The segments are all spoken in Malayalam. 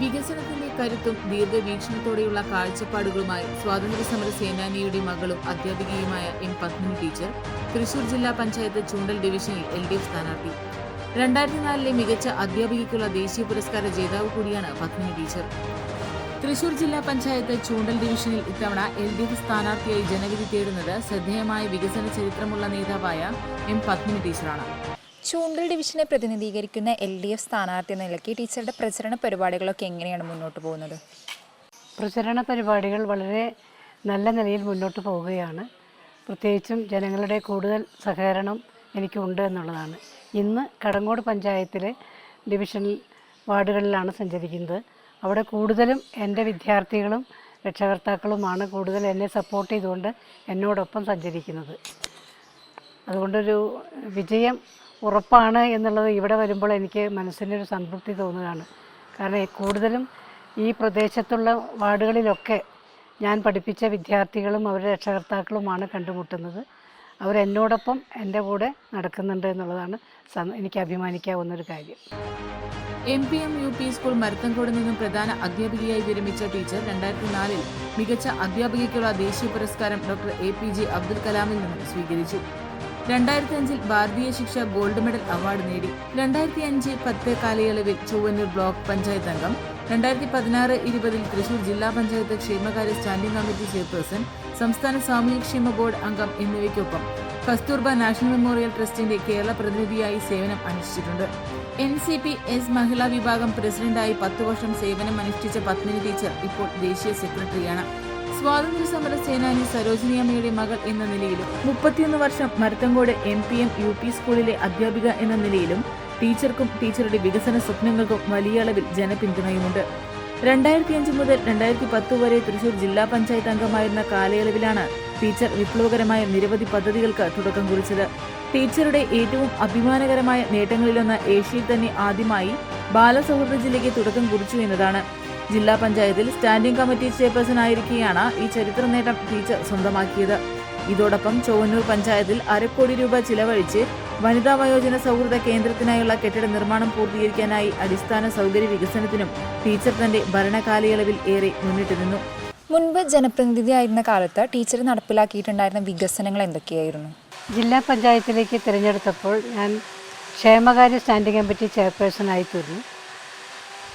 വികസനത്തിന്റെ കരുത്തും ദീർഘവീക്ഷണത്തോടെയുള്ള കാഴ്ചപ്പാടുകളുമായി സ്വാതന്ത്ര്യ സമര സേനാനിയുടെ മകളും അധ്യാപികയുമായ എം പത്മിനി ടീച്ചർ തൃശൂർ ജില്ലാ പഞ്ചായത്ത് ചൂണ്ടൽ ഡിവിഷനിൽ എൽ ഡി എഫ് സ്ഥാനാർത്ഥി. രണ്ടായിരത്തി നാലിലെ മികച്ച അധ്യാപികയ്ക്കുള്ള ദേശീയ പുരസ്കാര ജേതാവ് കൂടിയാണ് പത്മിനി ടീച്ചർ. തൃശൂർ ജില്ലാ പഞ്ചായത്ത് ചൂണ്ടൽ ഡിവിഷനിൽ ഇത്തവണ എൽ ഡി എഫ് സ്ഥാനാർത്ഥിയായി ജനവിധി തേടുന്നത് ശ്രദ്ധേയമായ വികസന ചരിത്രമുള്ള നേതാവായ എം പത്മിനി ടീച്ചറാണ്. ചൂണ്ടൽ ഡിവിഷനെ പ്രതിനിധീകരിക്കുന്ന എൽ ഡി എഫ് സ്ഥാനാർത്ഥി എന്ന നിലയ്ക്ക് ടീച്ചറുടെ പ്രചരണ പരിപാടികളൊക്കെ എങ്ങനെയാണ് മുന്നോട്ട് പോകുന്നത്? പ്രചരണ പരിപാടികൾ വളരെ നല്ല നിലയിൽ മുന്നോട്ട് പോവുകയാണ്. പ്രത്യേകിച്ചും ജനങ്ങളുടെ കൂടുതൽ സഹകരണം എനിക്കുണ്ട് എന്നുള്ളതാണ്. ഇന്ന് കടങ്ങോട് പഞ്ചായത്തിലെ ഡിവിഷനിൽ വാർഡുകളിലാണ് സഞ്ചരിക്കുന്നത്. അവിടെ കൂടുതലും എന്റെ വിദ്യാർത്ഥികളും രക്ഷകർത്താക്കളുമാണ് കൂടുതൽ എന്നെ സപ്പോർട്ട് ചെയ്തുകൊണ്ട് എന്നോടൊപ്പം സഞ്ചരിക്കുന്നത്. അതുകൊണ്ടൊരു വിജയം ഉറപ്പാണ് എന്നുള്ളത് ഇവിടെ വരുമ്പോൾ എനിക്ക് മനസ്സിനൊരു സംതൃപ്തി തോന്നുകയാണ്. കാരണം കൂടുതലും ഈ പ്രദേശത്തുള്ള വാർഡുകളിലൊക്കെ ഞാൻ പഠിപ്പിച്ച വിദ്യാർത്ഥികളും അവരുടെ രക്ഷകർത്താക്കളുമാണ് കണ്ടുമുട്ടുന്നത്. അവരെന്നോടൊപ്പം എന്റെ കൂടെ നടക്കുന്നുണ്ട് എന്നുള്ളതാണ് എനിക്ക് അഭിമാനിക്കാവുന്നൊരു കാര്യം. M P M U P school Marathamkode നിന്നും പ്രധാന അധ്യാപികയായി വിരമിച്ച ടീച്ചർ രണ്ടായിരത്തി നാലിൽ മികച്ച അധ്യാപികയ്ക്കുള്ള ദേശീയ പുരസ്കാരം doctor A P J Abdul കലാമിൽ നിന്നും സ്വീകരിച്ചു. രണ്ടായിരത്തി അഞ്ചിൽ ഭാരതീയ ശിക്ഷ ഗോൾഡ് മെഡൽ അവാർഡ് നേടി. രണ്ടായിരത്തി അഞ്ച് പത്ത് കാലയളവിൽ ചൊവ്വന്നൂർ ബ്ലോക്ക് പഞ്ചായത്ത് അംഗം. രണ്ടായിരത്തി പതിനാറ് ഇരുപതിൽ തൃശൂർ ജില്ലാ പഞ്ചായത്ത് ക്ഷേമകാര്യ സ്റ്റാൻഡിംഗ് കമ്മിറ്റി ചെയർപേഴ്സൺ സംസ്ഥാന സാമൂഹ്യക്ഷേമ ബോർഡ് അംഗം എന്നിവയ്ക്കൊപ്പം കസ്തൂർബ നാഷണൽ മെമ്മോറിയൽ ട്രസ്റ്റിന്റെ കേരള പ്രതിനിധിയായി സേവനം അനുഷ്ഠിച്ചിട്ടുണ്ട്. എൻ സി പി എസ് മഹിളാ വിഭാഗം പ്രസിഡന്റായി പത്തു വർഷം സേവനം അനുഷ്ഠിച്ച പത്മിനി ടീച്ചർ ഇപ്പോൾ ദേശീയ സെക്രട്ടറിയാണ്. സ്വാതന്ത്ര്യ സമര സേനാനി സരോജിനി അമ്മയുടെ മകൾ എന്ന നിലയിലും മുപ്പത്തിയൊന്ന് വർഷം Marathamkode M P M U P സ്കൂളിലെ അധ്യാപിക എന്ന നിലയിലും ടീച്ചർക്കും ടീച്ചറുടെ വികസന സ്വപ്നങ്ങൾക്കും വലിയ അളവിൽ ജനപിന്തുണയുമുണ്ട്. രണ്ടായിരത്തി അഞ്ച് മുതൽ രണ്ടായിരത്തി പത്ത് വരെ തൃശൂർ ജില്ലാ പഞ്ചായത്ത് അംഗമായിരുന്ന കാലയളവിലാണ് ടീച്ചർ വിപ്ലവകരമായ നിരവധി പദ്ധതികൾക്ക് തുടക്കം കുറിച്ചത്. ടീച്ചറുടെ ഏറ്റവും അഭിമാനകരമായ നേട്ടങ്ങളിലൊന്ന് ഏഷ്യയിൽ തന്നെ ആദ്യമായി ബാലസൗഹൃദ ജില്ലയ്ക്ക് തുടക്കം കുറിച്ചു എന്നതാണ്. ജില്ലാ പഞ്ചായത്തിൽ സ്റ്റാൻഡിംഗ് കമ്മിറ്റി ചെയർപേഴ്സൺ ആയിരിക്കെയാണ് ഈ ചരിത്ര നേട്ടം ടീച്ചർ സ്വന്തമാക്കിയത്. ഇതോടൊപ്പം ചൊവ്വന്നൂർ പഞ്ചായത്തിൽ അരക്കോടി രൂപ ചിലവഴിച്ച് വനിതാ വയോജന സൗഹൃദ കേന്ദ്രത്തിനായുള്ള കെട്ടിട നിർമ്മാണം പൂർത്തീകരിക്കാനായി അടിസ്ഥാന സൗകര്യ വികസനത്തിനും ടീച്ചർ തന്റെ ഭരണകാലയളവിൽ ഏറെ മുന്നിട്ട് നിന്നു. മുൻപ് ജനപ്രതിനിധിയായിരുന്ന കാലത്ത് ടീച്ചർ നടപ്പിലാക്കിയിട്ടുണ്ടായിരുന്ന വികസനങ്ങൾ എന്തൊക്കെയായിരുന്നു? ജില്ലാ പഞ്ചായത്തിലേക്ക് തിരഞ്ഞെടുത്തപ്പോൾ ഞാൻ ക്ഷേമകാര്യ സ്റ്റാൻഡിംഗ് കമ്മിറ്റി ചെയർപേഴ്സൺ ആയി തീർന്നു.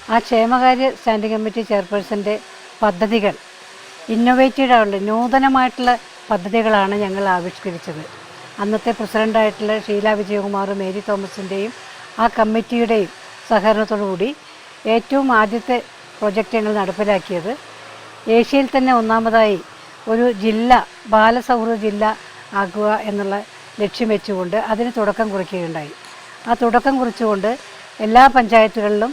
ആ ക്ഷേമകാര്യ സ്റ്റാൻഡിംഗ് കമ്മിറ്റി ചെയർപേഴ്സന്റെ പദ്ധതികൾ ഇന്നൊവേറ്റീവ് ആയിട്ടുള്ള നൂതനമായിട്ടുള്ള പദ്ധതികളാണ് ഞങ്ങൾ ആവിഷ്കരിച്ചത്. അന്നത്തെ പ്രസിഡന്റായിട്ടുള്ള ഷീല വിജയകുമാറും മേരി തോമസിന്റെയും ആ കമ്മിറ്റിയുടെയും സഹകരണത്തോടുകൂടി ഏറ്റവും ആദ്യത്തെ പ്രൊജക്റ്റ് ഞങ്ങൾ നടപ്പിലാക്കിയത്. ഏഷ്യയിൽ തന്നെ ഒന്നാമതായി ഒരു ജില്ല ബാലസൗഹൃദ ജില്ല ആക്കുക എന്നുള്ള ലക്ഷ്യം വെച്ചുകൊണ്ട് അതിന് തുടക്കം കുറിക്കുകയുണ്ടായി. ആ തുടക്കം കുറിച്ചുകൊണ്ട് എല്ലാ പഞ്ചായത്തുകളിലും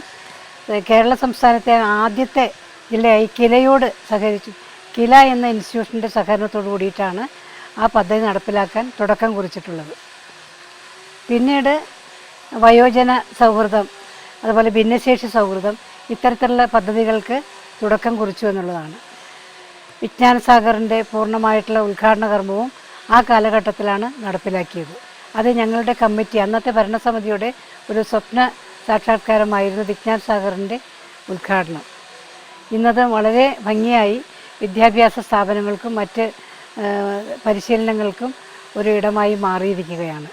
കേരള സംസ്ഥാനത്തെ ആദ്യത്തെ ജില്ലയായി കിലയോട് സഹകരിച്ചു. കില എന്ന ഇൻസ്റ്റിറ്റ്യൂഷന്റെ സഹകരണത്തോട് കൂടിയിട്ടാണ് ആ പദ്ധതി നടപ്പിലാക്കാൻ തുടക്കം കുറിച്ചിട്ടുള്ളത്. പിന്നീട് വയോജന സൗഹൃദം അതുപോലെ ഭിന്നശേഷി സൗഹൃദം ഇത്തരത്തിലുള്ള പദ്ധതികൾക്ക് തുടക്കം കുറിച്ചു എന്നുള്ളതാണ്. വിജ്ഞാന സാഗറിന്റെ പൂർണമായിട്ടുള്ള ഉദ്ഘാടന കർമ്മവും ആ കാലഘട്ടത്തിലാണ് നടപ്പിലാക്കിയത്. അത് ഞങ്ങളുടെ കമ്മിറ്റി അന്നത്തെ ഭരണസമിതിയുടെ ഒരു സ്വപ്ന സാക്ഷാത്കാരമായിരുന്നു വിജ്ഞാൻ സാഗറിന്റെ ഉദ്ഘാടനം. ഇന്നത് വളരെ ഭംഗിയായി വിദ്യാഭ്യാസ സ്ഥാപനങ്ങൾക്കും മറ്റ് പരിശീലനങ്ങൾക്കും ഒരു ഇടമായി മാറിയിരിക്കുകയാണ്.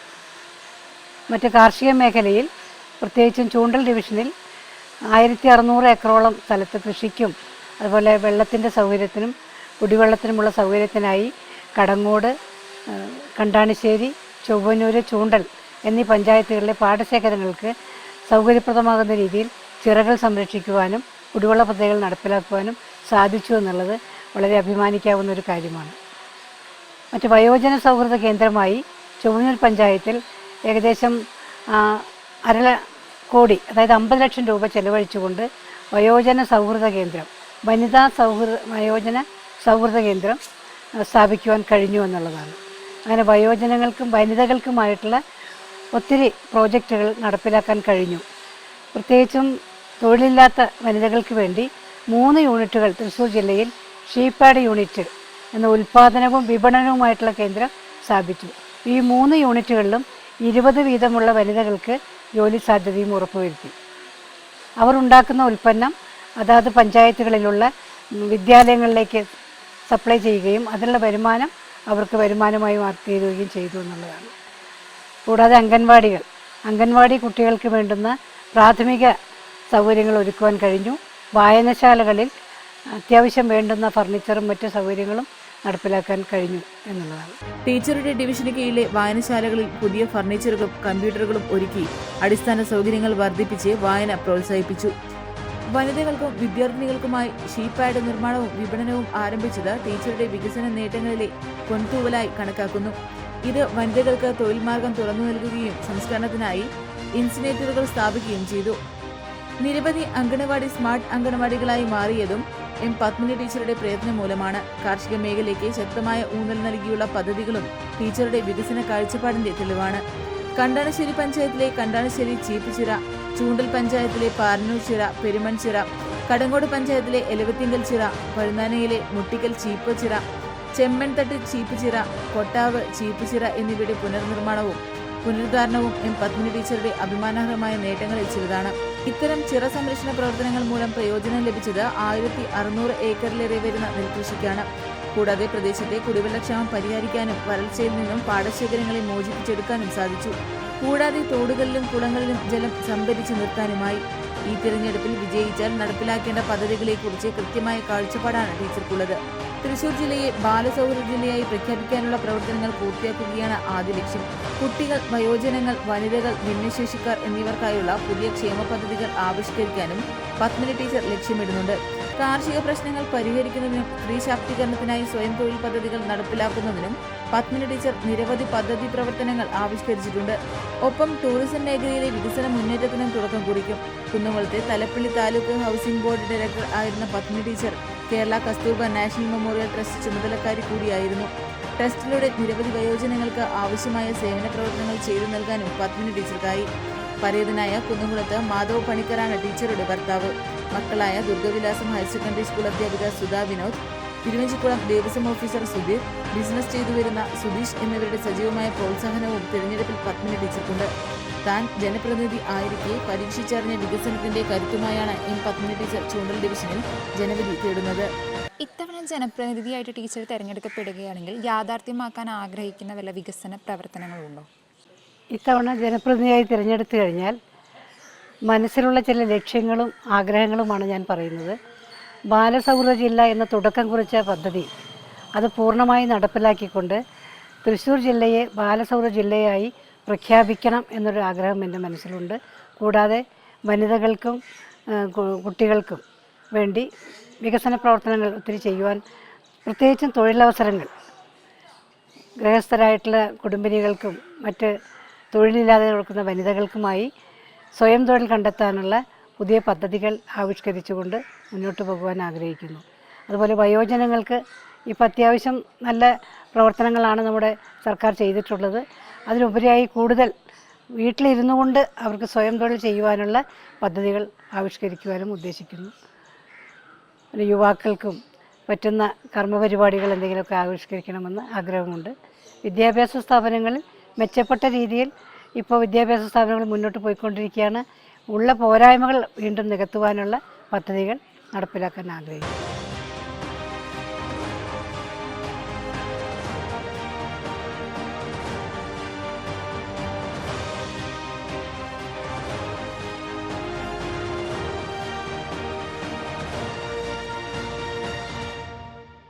മറ്റ് കാർഷിക മേഖലയിൽ പ്രത്യേകിച്ചും ചൂണ്ടൽ ഡിവിഷനിൽ ആയിരത്തി അറുന്നൂറ് ഏക്കറോളം സ്ഥലത്ത് കൃഷിക്കും അതുപോലെ വെള്ളത്തിന്റെ സൗകര്യത്തിനും കുടിവെള്ളത്തിനുമുള്ള സൗകര്യത്തിനായി കടങ്ങോട് കണ്ടാണിശ്ശേരി ചൊവ്വന്നൂര് ചൂണ്ടൽ എന്നീ പഞ്ചായത്തുകളിലെ പാടശേഖരങ്ങൾക്ക് സൗകര്യപ്രദമാകുന്ന രീതിയിൽ ചിറകൾ സംരക്ഷിക്കുവാനും കുടിവെള്ള പദ്ധതികൾ നടപ്പിലാക്കുവാനും സാധിച്ചു എന്നുള്ളത് വളരെ അഭിമാനിക്കാവുന്ന ഒരു കാര്യമാണ്. മറ്റ് വയോജന സൗഹൃദ കേന്ദ്രമായി ചുവന്നൂർ പഞ്ചായത്തിൽ ഏകദേശം അര കോടി അതായത് അമ്പത് ലക്ഷം രൂപ ചെലവഴിച്ചുകൊണ്ട് വയോജന സൗഹൃദ കേന്ദ്രം വനിതാ സൗഹൃദ വയോജന സൗഹൃദ കേന്ദ്രം സ്ഥാപിക്കുവാൻ കഴിഞ്ഞു എന്നുള്ളതാണ്. അങ്ങനെ വയോജനങ്ങൾക്കും വനിതകൾക്കുമായിട്ടുള്ള ഒത്തിരി പ്രോജക്റ്റുകൾ നടപ്പിലാക്കാൻ കഴിഞ്ഞു. പ്രത്യേകിച്ചും തൊഴിലില്ലാത്ത വനിതകൾക്ക് വേണ്ടി മൂന്ന് യൂണിറ്റുകൾ തൃശ്ശൂർ ജില്ലയിൽ ഷീപ്പാഡ് യൂണിറ്റ് എന്ന ഉൽപ്പാദനവും വിപണനവുമായിട്ടുള്ള കേന്ദ്രം സ്ഥാപിച്ചു. ഈ മൂന്ന് യൂണിറ്റുകളിലും ഇരുപത് വീതമുള്ള വനിതകൾക്ക് ജോലി സാധ്യതയും ഉറപ്പുവരുത്തി. അവർ ഉണ്ടാക്കുന്ന ഉൽപ്പന്നം അതാത് പഞ്ചായത്തുകളിലുള്ള വിദ്യാലയങ്ങളിലേക്ക് സപ്ലൈ ചെയ്യുകയും അതിനുള്ള വരുമാനം അവർക്ക് വരുമാനമായി ചെയ്യുകയും ചെയ്തു എന്നുള്ളതാണ്. കൂടാതെ അംഗൻവാടികൾ. അംഗൻവാടി കുട്ടികൾക്ക് വേണ്ടുന്ന പ്രാഥമിക സൗകര്യങ്ങൾ ഒരുക്കുവാൻ കഴിഞ്ഞു. വായനശാലകളിൽ അത്യാവശ്യം വേണ്ടുന്ന ഫർണിച്ചറും മറ്റു സൗകര്യങ്ങളും നടപ്പിലാക്കാൻ കഴിഞ്ഞു എന്നുള്ളതാണ്. ടീച്ചറുടെ ഡിവിഷന് കീഴിലെ വായനശാലകളിൽ പുതിയ ഫർണിച്ചറുകളും കമ്പ്യൂട്ടറുകളും ഒരുക്കി അടിസ്ഥാന സൗകര്യങ്ങൾ വർദ്ധിപ്പിച്ച് വായന പ്രോത്സാഹിപ്പിച്ചു. വനിതകൾക്കും വിദ്യാർത്ഥിനികൾക്കുമായി ഷീപാഡ് നിർമ്മാണവും വിപണനവും ആരംഭിച്ചത് ടീച്ചറുടെ വികസന നേട്ടങ്ങളിലെ പൊൻതൂവലായി കണക്കാക്കുന്നു. ഇത് വനിതകൾക്ക് തൊഴിൽ മാർഗം തുറന്നു നൽകുകയും സംസ്കരണത്തിനായി ഇൻസിനേറ്ററുകൾ സ്ഥാപിക്കുകയും ചെയ്തു. നിരവധി അംഗനവാടി സ്മാർട്ട് അംഗനവാടികളായി മാറിയതും എം പത്മിനി ടീച്ചറുടെ പ്രയത്നം മൂലമാണ്. കാർഷിക മേഖലയ്ക്ക് ശക്തമായ ഊന്നൽ നൽകിയുള്ള പദ്ധതികളും ടീച്ചറുടെ വികസന കാഴ്ചപ്പാടിന്റെ തെളിവാണ്. കണ്ടാണശ്ശേരി പഞ്ചായത്തിലെ കണ്ടാണശ്ശേരി ചീപ്പുചിറ ചൂണ്ടൽ പഞ്ചായത്തിലെ പാരനൂർ ചിറ പെരുമൺചിറ കടങ്ങോട് പഞ്ചായത്തിലെ എലവത്തിങ്കൽ ചിറ പഴുനാനയിലെ മുട്ടിക്കൽ ചീപ്പച്ചിറ ചെമ്മൺതട്ട് ചീപ്പുചിറ കൊട്ടാവ് ചീപ്പുചിറ എന്നിവയുടെ പുനർനിർമ്മാണവും പുനരുദ്ധാരണവും എം പത്മിനി ടീച്ചറുടെ അഭിമാനാർഹമായ നേട്ടങ്ങളിൽ ചിലതാണ്. ഇത്തരം ചിറ സംരക്ഷണ പ്രവർത്തനങ്ങൾ മൂലം പ്രയോജനം ലഭിച്ചത് ആയിരത്തി അറുന്നൂറ് ഏക്കറിലേറെ വരുന്ന നെൽകൃഷിക്കാണ്. കൂടാതെ പ്രദേശത്തെ കുടിവെള്ളക്ഷാമം പരിഹരിക്കാനും വരൾച്ചയിൽ നിന്നും പാടശേഖരങ്ങളെ മോചിപ്പിച്ചെടുക്കാനും സാധിച്ചു. കൂടാതെ തോടുകളിലും കുളങ്ങളിലും ജലം സംഭരിച്ചു നിർത്താനുമായി. ഈ തിരഞ്ഞെടുപ്പിൽ വിജയിച്ചാൽ നടപ്പിലാക്കേണ്ട പദ്ധതികളെക്കുറിച്ച് കൃത്യമായ കാഴ്ചപ്പാടാണ് ടീച്ചർക്കുള്ളത്. തൃശൂർ ജില്ലയെ ബാലസൗഹൃദ ജില്ലയായി പ്രഖ്യാപിക്കാനുള്ള പ്രവർത്തനങ്ങൾ പൂർത്തിയാക്കുകയാണ് ആദ്യ ലക്ഷ്യം. കുട്ടികൾ വയോജനങ്ങൾ വനിതകൾ ഭിന്നശേഷിക്കാർ എന്നിവർക്കായുള്ള പുതിയ ക്ഷേമ പദ്ധതികൾ ആവിഷ്കരിക്കാനും പത്മിനി ടീച്ചർ ലക്ഷ്യമിടുന്നുണ്ട്. കാർഷിക പ്രശ്നങ്ങൾ പരിഹരിക്കുന്നതിനും സ്ത്രീ ശാക്തീകരണത്തിനായി സ്വയം തൊഴിൽ പദ്ധതികൾ നടപ്പിലാക്കുന്നതിനും പത്മിനി ടീച്ചർ നിരവധി പദ്ധതി പ്രവർത്തനങ്ങൾ ആവിഷ്കരിച്ചിട്ടുണ്ട്. ഒപ്പം ടൂറിസം മേഖലയിലെ വികസന മുന്നേറ്റത്തിനും തുടക്കം കുറിക്കും. കുന്നംകുളത്തെ Thalappilly taluk housing board director ആയിരുന്ന Padmi teacher Kerala Kasturba national memorial trust ചുമതലക്കാരി കൂടിയായിരുന്നു. ട്രസ്റ്റിലൂടെ നിരവധി വയോജനങ്ങൾക്ക് ആവശ്യമായ സേവന പ്രവർത്തനങ്ങൾ ചെയ്തു നൽകാനും പത്മിനി ടീച്ചർക്കായി. പരേതനായ കുന്നുകുളത്ത് മാധവ് പണിക്കറാണ് ടീച്ചറുടെ ഭർത്താവ്. മക്കളായ ദുർഗവിലാസം ഹയർ സെക്കൻഡറി സ്കൂൾ അധ്യാപിക സുധാ വിനോദ് തിരുവഞ്ചിക്കുളം ദേവസ്വം ഓഫീസർ സുധീർ ബിസിനസ് ചെയ്തു വരുന്ന സുധീഷ് എന്നിവരുടെ സജീവമായ പ്രോത്സാഹനവും തിരഞ്ഞെടുപ്പിൽ പത്മിനി ടീച്ചർക്കുണ്ട്. താൻ ജനപ്രതിനിധി ആയിരിക്കെ പരീക്ഷിച്ചറിഞ്ഞ വികസനത്തിന്റെ കരുത്തുമായാണ് എം പത്മിനി ടീച്ചർ ചൂണ്ടൽ ഡിവിഷനിൽ ജനവിധി തേടുന്നത്. ഇത്തവണ ജനപ്രതിനിധിയായിട്ട് ടീച്ചർ തിരഞ്ഞെടുക്കപ്പെടുകയാണെങ്കിൽ യാഥാർത്ഥ്യമാക്കാൻ ആഗ്രഹിക്കുന്ന വല്ല വികസന പ്രവർത്തനങ്ങളുണ്ടോ? ഇത്തവണ ജനപ്രതിനിധിയായി തിരഞ്ഞെടുത്തു കഴിഞ്ഞാൽ മനസ്സിലുള്ള ചില ലക്ഷ്യങ്ങളും ആഗ്രഹങ്ങളുമാണ് ഞാൻ പറയുന്നത്. ബാലസൗഹൃദ ജില്ല എന്ന തുടക്കം കുറിച്ച പദ്ധതി അത് പൂർണമായി നടപ്പിലാക്കിക്കൊണ്ട് തൃശ്ശൂർ ജില്ലയെ ബാലസൗഹൃദ ജില്ലയായി പ്രഖ്യാപിക്കണം എന്നൊരു ആഗ്രഹം എന്റെ മനസ്സിലുണ്ട്. കൂടാതെ വനിതകൾക്കും കുട്ടികൾക്കും വേണ്ടി വികസന പ്രവർത്തനങ്ങൾ ഒത്തിരി ചെയ്യുവാൻ പ്രത്യേകിച്ചും തൊഴിലവസരങ്ങൾ ഗൃഹസ്ഥരായിട്ടുള്ള കുടുംബിനികൾക്കും മറ്റ് തൊഴിലില്ലാതെ കൊടുക്കുന്ന വനിതകൾക്കുമായി സ്വയം തൊഴിൽ കണ്ടെത്താനുള്ള പുതിയ പദ്ധതികൾ ആവിഷ്കരിച്ചുകൊണ്ട് മുന്നോട്ട് പോകുവാൻ ആഗ്രഹിക്കുന്നു. അതുപോലെ വയോജനങ്ങൾക്ക് ഇപ്പം അത്യാവശ്യം നല്ല പ്രവർത്തനങ്ങളാണ് നമ്മുടെ സർക്കാർ ചെയ്തിട്ടുള്ളത്. അതിലുപരിയായി കൂടുതൽ വീട്ടിലിരുന്നു കൊണ്ട് അവർക്ക് സ്വയം തൊഴിൽ ചെയ്യുവാനുള്ള പദ്ധതികൾ ആവിഷ്കരിക്കുവാനും ഉദ്ദേശിക്കുന്നു. പിന്നെ യുവാക്കൾക്കും പറ്റുന്ന കർമ്മപരിപാടികൾ എന്തെങ്കിലുമൊക്കെ ആവിഷ്കരിക്കണമെന്ന് ആഗ്രഹമുണ്ട്. വിദ്യാഭ്യാസ സ്ഥാപനങ്ങളിൽ മെച്ചപ്പെട്ട രീതിയിൽ ഇപ്പോൾ വിദ്യാഭ്യാസ സ്ഥാപനങ്ങൾ മുന്നോട്ട് പോയിക്കൊണ്ടിരിക്കുകയാണ്. ഉള്ള പോരായ്മകൾ വീണ്ടും നികത്തുവാനുള്ള പദ്ധതികൾ നടപ്പിലാക്കാൻ ആഗ്രഹിക്കുന്നു.